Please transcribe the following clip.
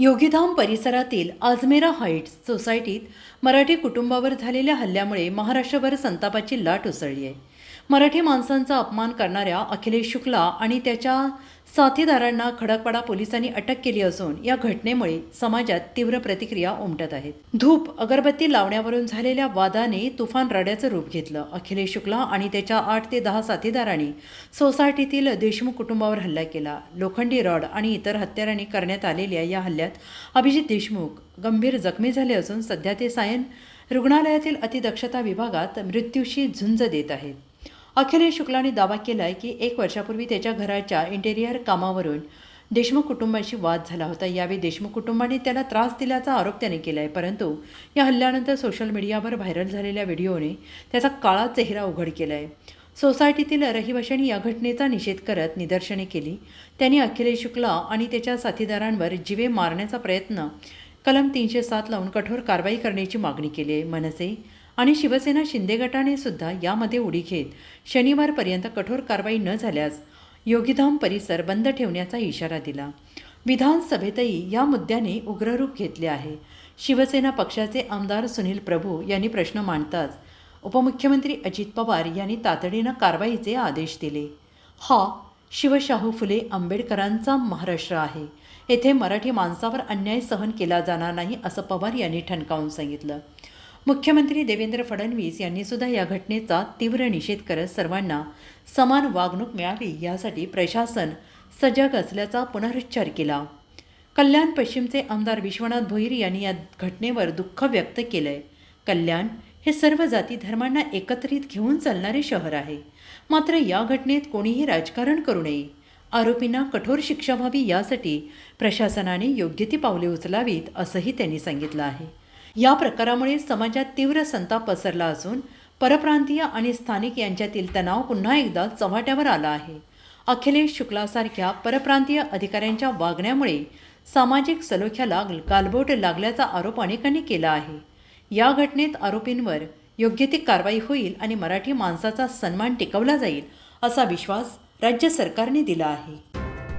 योगीधाम परिसरातील आजमेरा हाईट्स सोसायटीत मराठी कुटुंबावर झालेल्या हल्ल्यामुळे महाराष्ट्रभर संतापाची लाट उसळली आहे. मराठी माणसांचा अपमान करणाऱ्या अखिलेश शुक्ला आणि त्याच्या साथीदारांना खडकपाडा पोलिसांनी अटक केली असून या घटनेमुळे समाजात तीव्र प्रतिक्रिया उमटत आहेत. धूप अगरबत्ती लावण्यावरून झालेल्या वादाने तुफान रड्याचं रूप घेतलं. अखिलेश शुक्ला आणि त्याच्या आठ ते दहा साथीदारांनी सोसायटीतील देशमुख कुटुंबावर हल्ला केला. लोखंडी रॉड आणि इतर हत्यारांनी करण्यात आलेल्या या हल्ल्यात अभिजित देशमुख गंभीर जखमी झाले असून सध्या ते सायन रुग्णालयातील अतिदक्षता विभागात मृत्यूशी झुंज देत आहेत. अखिलेश शुक्लाने दावा केला आहे की एक वर्षापूर्वी त्याच्या घराच्या इंटेरियर कामावरून देशमुख कुटुंबाशी वाद झाला होता. यावेळी देशमुख कुटुंबाने त्याला त्रास दिल्याचा आरोप त्याने केला आहे परंतु या हल्ल्यानंतर सोशल मीडियावर व्हायरल झालेल्या व्हिडिओने त्याचा काळा चेहरा उघड केला आहे सोसायटीतील रहिवाशांनी या घटनेचा निषेध करत निदर्शने केली. त्यांनी अखिलेश शुक्ला आणि त्याच्या साथीदारांवर जीवे मारण्याचा प्रयत्न कलम तीनशे सात लावून कठोर कारवाई करण्याची मागणी केली आहे. मनसे आणि शिवसेना शिंदे गटाने सुद्धा यामध्ये उडी घेत शनिवारपर्यंत कठोर कारवाई न झाल्यास योगीधाम परिसर बंद ठेवण्याचा इशारा दिला. विधानसभेतही या मुद्द्याने उग्र रूप घेतले आहे. शिवसेना पक्षाचे आमदार सुनील प्रभू यांनी प्रश्न मांडताच उपमुख्यमंत्री अजित पवार यांनी तातडीनं कारवाईचे आदेश दिले. हा शिवशाहू फुले आंबेडकरांचा महाराष्ट्र आहे. येथे मराठी माणसावर अन्याय सहन केला जाणार नाही असं पवार यांनी ठणकावून सांगितलं. मुख्यमंत्री देवेंद्र फडणवीस यांनी सुद्धा या घटनेचा तीव्र निषेध करत सर्वांना समान वागणूक मिळावी यासाठी प्रशासन सजग असल्याचा पुनरुच्चार केला. कल्याण पश्चिमचे आमदार विश्वनाथ भोईर यांनी या घटनेवर दुःख व्यक्त केलंय. कल्याण हे सर्व जाती धर्मांना एकत्रित घेऊन चालणारे शहर आहे. मात्र या घटनेत कोणीही राजकारण करू नये. आरोपींना कठोर शिक्षा व्हावी यासाठी प्रशासनाने योग्य ती पावले उचलावीत असंही त्यांनी सांगितलं आहे. या प्रकारामुळे समाजात तीव्र संताप पसरला असून परप्रांतीय आणि स्थानिक यांच्यातील तणाव पुन्हा एकदा चव्हाट्यावर आला आहे. अखिलेश शुक्लासारख्या परप्रांतीय अधिकाऱ्यांच्या वागण्यामुळे सामाजिक सलोख्याला गालबोट लागल्याचा आरोप अनेकांनी केला आहे. या घटनेत आरोपींवर योग्य ती कारवाई होईल आणि मराठी माणसाचा सन्मान टिकवला जाईल असा विश्वास राज्य सरकारने दिला आहे.